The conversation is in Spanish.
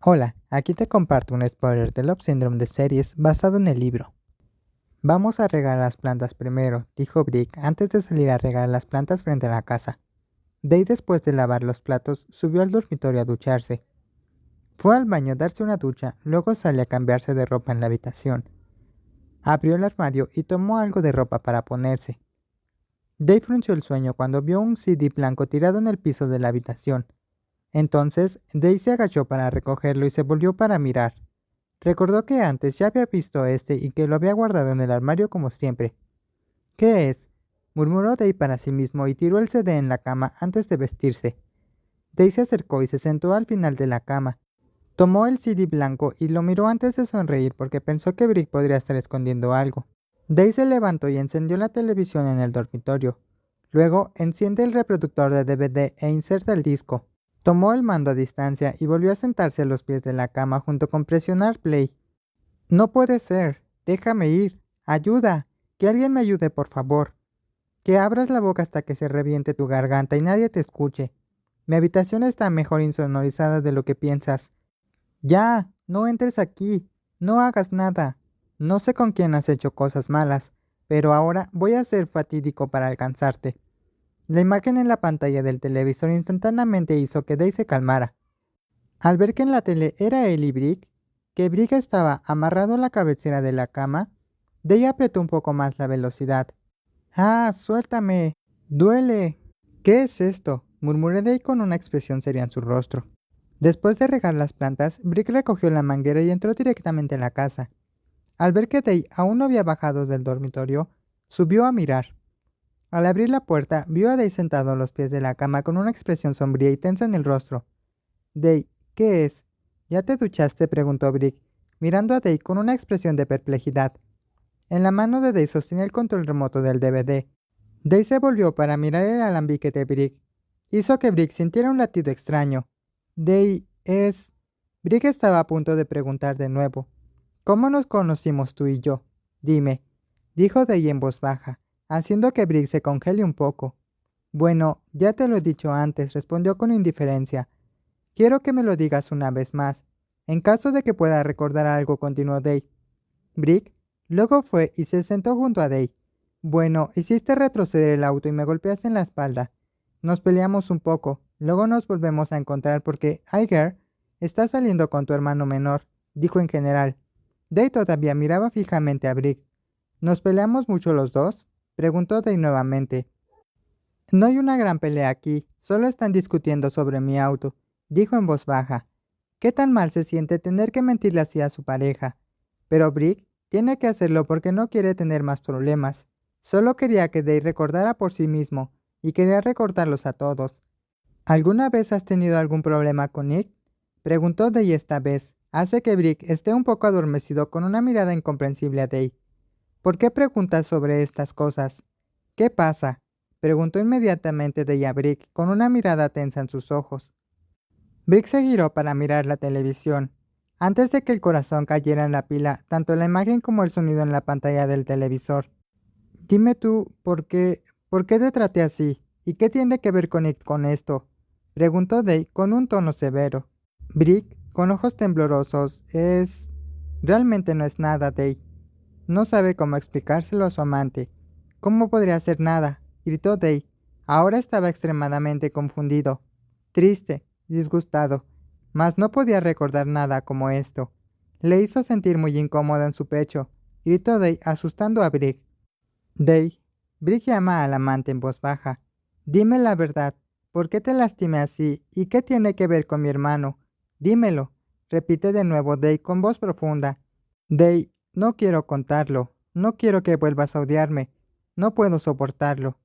Hola, aquí te comparto un spoiler del Love Syndrome de series basado en el libro. Vamos a regar las plantas primero, dijo Brick antes de salir a regar las plantas frente a la casa. Day después de lavar los platos subió al dormitorio a ducharse. Fue al baño a darse una ducha, luego salió a cambiarse de ropa en la habitación. Abrió el armario y tomó algo de ropa para ponerse. Day frunció el sueño cuando vio un CD blanco tirado en el piso de la habitación. Entonces, Day se agachó para recogerlo y se volvió para mirar. Recordó que antes ya había visto este y que lo había guardado en el armario como siempre. ¿Qué es? murmuró Day para sí mismo y tiró el CD en la cama antes de vestirse. Day se acercó y se sentó al final de la cama. Tomó el CD blanco y lo miró antes de sonreír porque pensó que Brick podría estar escondiendo algo. Day se levantó y encendió la televisión en el dormitorio. Luego enciende el reproductor de DVD e inserta el disco. Tomó el mando a distancia y volvió a sentarse a los pies de la cama junto con presionar play. No puede ser. Déjame ir. Ayuda. Que alguien me ayude, por favor. Que abras la boca hasta que se reviente tu garganta y nadie te escuche. Mi habitación está mejor insonorizada de lo que piensas. Ya, no entres aquí. No hagas nada. No sé con quién has hecho cosas malas, pero ahora voy a ser fatídico para alcanzarte. La imagen en la pantalla del televisor instantáneamente hizo que Day se calmara. Al ver que en la tele era él y Brick, que Brick estaba amarrado a la cabecera de la cama, Day apretó un poco más la velocidad. ¡Ah, suéltame! ¡Duele! ¿Qué es esto? murmuró Day con una expresión seria en su rostro. Después de regar las plantas, Brick recogió la manguera y entró directamente en la casa. Al ver que Day aún no había bajado del dormitorio, subió a mirar. Al abrir la puerta, vio a Day sentado a los pies de la cama con una expresión sombría y tensa en el rostro. Day, ¿qué es? ¿Ya te duchaste? preguntó Brick, mirando a Day con una expresión de perplejidad. En la mano de Day sostenía el control remoto del DVD. Day se volvió para mirar el alambique de Brick. Hizo que Brick sintiera un latido extraño. Day es... Brick estaba a punto de preguntar de nuevo. ¿Cómo nos conocimos tú y yo? Dime, dijo Day en voz baja haciendo que Brick se congele un poco. Bueno, ya te lo he dicho antes, respondió con indiferencia. Quiero que me lo digas una vez más. En caso de que pueda recordar algo, continuó Day. Brick luego fue y se sentó junto a Day. Bueno, hiciste retroceder el auto y me golpeaste en la espalda. Nos peleamos un poco, luego nos volvemos a encontrar porque Iger está saliendo con tu hermano menor, dijo en general. Day todavía miraba fijamente a Brick. ¿Nos peleamos mucho los dos? Preguntó Day nuevamente. No hay una gran pelea aquí, solo están discutiendo sobre mi auto, dijo en voz baja. ¿Qué tan mal se siente tener que mentirle así a su pareja? Pero Brick tiene que hacerlo porque no quiere tener más problemas. Solo quería que Day recordara por sí mismo, y quería recordarlos a todos. ¿Alguna vez has tenido algún problema con Nick? Preguntó Day esta vez. Hace que Brick esté un poco adormecido con una mirada incomprensible a Day. ¿Por qué preguntas sobre estas cosas? ¿Qué pasa? preguntó inmediatamente de Brick con una mirada tensa en sus ojos. Brick se giró para mirar la televisión. Antes de que el corazón cayera en la pila, tanto la imagen como el sonido en la pantalla del televisor. Dime tú, ¿por qué, por qué te traté así? ¿Y qué tiene que ver con, con esto? preguntó Day con un tono severo. Brick, con ojos temblorosos, es... Realmente no es nada, Day. No sabe cómo explicárselo a su amante. ¿Cómo podría hacer nada? gritó Day. Ahora estaba extremadamente confundido, triste, disgustado, mas no podía recordar nada como esto. Le hizo sentir muy incómodo en su pecho. Gritó Day asustando a Brick. Day, Brick llama al amante en voz baja. Dime la verdad. ¿Por qué te lastimé así? ¿Y qué tiene que ver con mi hermano? Dímelo. Repite de nuevo Day con voz profunda. Day, no quiero contarlo. No quiero que vuelvas a odiarme. No puedo soportarlo.